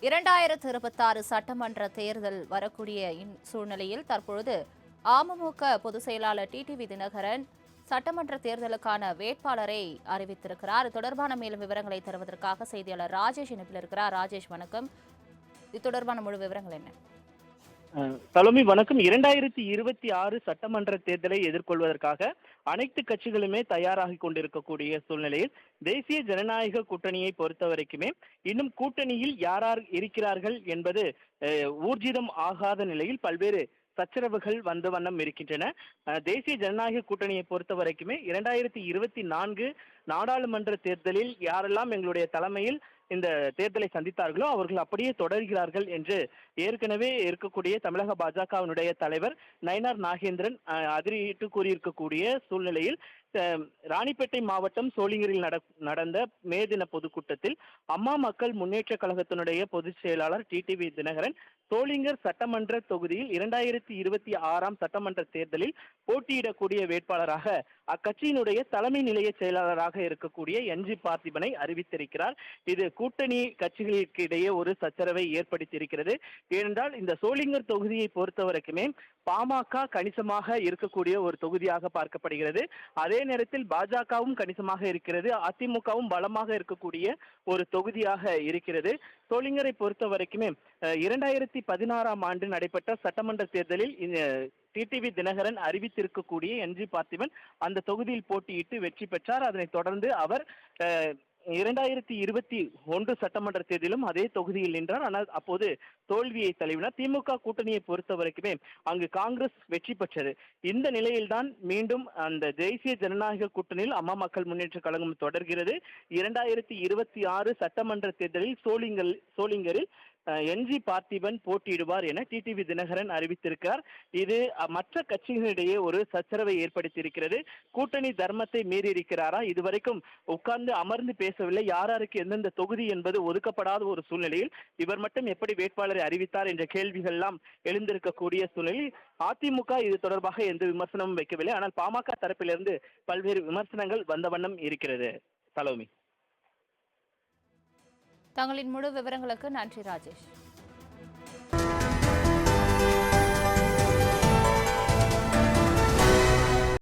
இரண்டாயிரத்து இருபத்தாறு சட்டமன்ற தேர்தல் வரக்கூடிய இன்- சூழ்நிலையில் தற்பொழுது அமமுக பொதுச் செயலாளர் டிடிவி தினகரன் சட்டமன்ற தேர்தலுக்கான வேட்பாளரை அறிவித்திருக்கிறார். இது தொடர்பான மேலும் விவரங்களை தருவதற்காக செய்தியாளர் ராஜேஷ் இணைப்பில் இருக்கிறார். ராஜேஷ் வணக்கம். இது தொடர்பான முழு விவரங்கள் என்ன? சலோமி வணக்கம். இரண்டாயிரத்தி இருபத்தி ஆறு சட்டமன்ற தேர்தலை எதிர்கொள்வதற்காக அனைத்து கட்சிகளுமே தயாராகி கொண்டிருக்கக்கூடிய சூழ்நிலையில் தேசிய ஜனநாயக கூட்டணியை பொறுத்த வரைக்குமே இன்னும் கூட்டணியில் யாரார் இருக்கிறார்கள் என்பது ஊர்ஜிதம் ஆகாத நிலையில் பல்வேறு சச்சரவுகள் வந்த வண்ணம் இருக்கின்றன. தேசிய ஜனநாயக கூட்டணியை பொறுத்த வரைக்குமே இரண்டாயிரத்தி இருபத்தி நான்கு நாடாளுமன்ற தேர்தலில் யாரெல்லாம் எங்களுடைய தலைமையில் இந்த தேர்தலை சந்தித்தார்களோ அவர்கள் அப்படியே தொடர்கிறார்கள் என்று ஏற்கனவே இருக்கக்கூடிய தமிழக பாஜகவினுடைய தலைவர் நயனார் நாகேந்திரன் அதிரிட்டு கூறியிருக்கக்கூடிய சூழ்நிலையில் ராணிப்பேட்டை மாவட்டம் சோளிங்கரில் நட நடந்த மே தின பொதுக்கூட்டத்தில் அம்மா மக்கள் முன்னேற்ற கழகத்தினுடைய பொதுச் செயலாளர் டிடிவி தினகரன் சோளிங்கர் சட்டமன்ற தொகுதியில் இரண்டாயிரத்தி இருபத்தி ஆறாம் சட்டமன்ற தேர்தலில் போட்டியிடக்கூடிய வேட்பாளராக அக்கட்சியினுடைய தலைமை நிலைய செயலாளராக இருக்கக்கூடிய என்ஜி பார்த்திபனை அறிவித்திருக்கிறார். இது கூட்டணி கட்சிகளுக்கு இடையே ஒரு சச்சரவை ஏற்படுத்தியிருக்கிறது. ஏனென்றால் இந்த சோளிங்கர் தொகுதியை பொறுத்தவரைக்குமே பாமக கணிசமாக இருக்கக்கூடிய ஒரு தொகுதியாக பார்க்கப்படுகிறது. அதே அதே நேரத்தில் பாஜகவும் கணிசமாக இருக்கிறது. அதிமுகவும் பலமாக இருக்கக்கூடிய ஒரு தொகுதியாக இருக்கிறது. சோளிங்கரை பொறுத்த வரைக்குமே இரண்டாயிரத்தி பதினாறாம் ஆண்டு நடைபெற்ற சட்டமன்ற தேர்தலில் டிடிவி தினகரன் அறிவித்திருக்கக்கூடிய என் ஜி பார்த்திபன் அந்த தொகுதியில் போட்டியிட்டு வெற்றி பெற்றார். அதனைத் தொடர்ந்து அவர் இரண்டாயிரத்தி இருபத்தி ஒன்று சட்டமன்ற தேர்தலிலும் அதே தொகுதியில் நின்றார். ஆனால் அப்போது தோல்வியை தழுவினார். திமுக கூட்டணியை பொறுத்த வரைக்குமே அங்கு காங்கிரஸ் வெற்றி பெற்றது. இந்த நிலையில்தான் மீண்டும் அந்த தேசிய ஜனநாயக கூட்டணியில் அம்மா மக்கள் முன்னேற்ற கழகம் தொடர்கிறது. இரண்டாயிரத்தி இருபத்தி ஆறு சட்டமன்ற தேர்தலில் சோளிங்கல் சோளிங்கரில் என்ஜி பார்த்திபன் போட்டியிடுவார் என டிடிவி தினகரன் அறிவித்திருக்கார் இது மற்ற கட்சிகளிடையே ஒரு சச்சரவை ஏற்படுத்தியிருக்கிறது. கூட்டணி தர்மத்தை மீறி இருக்கிறாரா இதுவரைக்கும் உட்கார்ந்து அமர்ந்து பேசவில்லை. யார் யாருக்கு எந்தெந்த தொகுதி என்பது ஒதுக்கப்படாத ஒரு சூழ்நிலையில் இவர் மட்டும் எப்படி வேட்பாளரை அறிவித்தார் என்ற கேள்விகள் எல்லாம் எழுந்திருக்கக்கூடிய சூழ்நிலையில் அதிமுக இது தொடர்பாக எந்த விமர்சனமும் வைக்கவில்லை. ஆனால் பாமக தரப்பிலிருந்து பல்வேறு விமர்சனங்கள் வந்த வண்ணம் இருக்கிறது. சலோமி. தங்களின் முழு விவரங்களுக்கு நன்றி ராஜேஷ்.